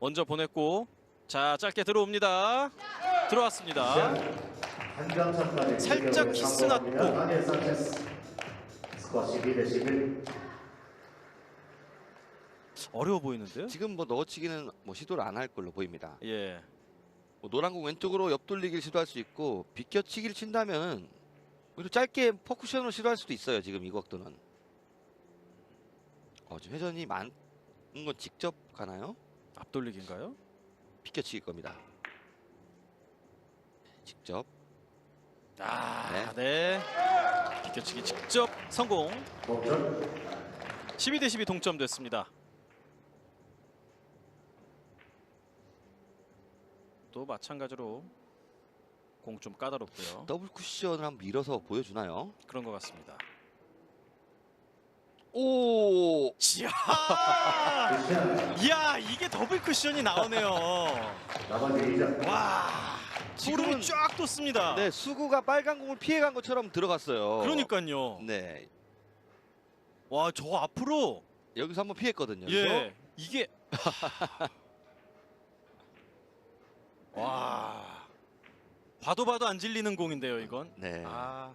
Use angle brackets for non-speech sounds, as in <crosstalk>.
먼저 보냈고 자 짧게 들어옵니다. 들어왔습니다. 살짝 키스 났고. 스코어 12대 11. 어려워 보이는데요? 지금 뭐 넣어치기는 뭐 시도를 안 할 걸로 보입니다. 예. 뭐 노란 공 왼쪽으로 옆돌리기를 시도할 수 있고 비껴치기를 친다면은 오히려 짧게 퍼쿠션으로 시도할 수도 있어요. 지금 이 각도는. 어, 지금 회전이 많은 건 직접 가나요? 앞돌리기인가요? 비껴치기 겁니다. 직접. 아, 네. 비껴치기 직접 성공. 동점. 12 대 12 동점됐습니다. 또 마찬가지로 공 좀 까다롭고요. 더블 쿠션을 한번 밀어서 보여주나요? 그런 것 같습니다. 오! 이야. 이야 이게 더블 쿠션이 나오네요. 나머지 2점. 와, 소름이 지금은- 쫙 돋습니다. 네, 수구가 빨간 공을 피해간 것처럼 들어갔어요. 그러니까요. 네, 와, 저 앞으로 여기서 한번 피했거든요. 예, 이게 <laughs> 와, 봐도 봐도 안 질리는 공인데요, 이건. 네. 아,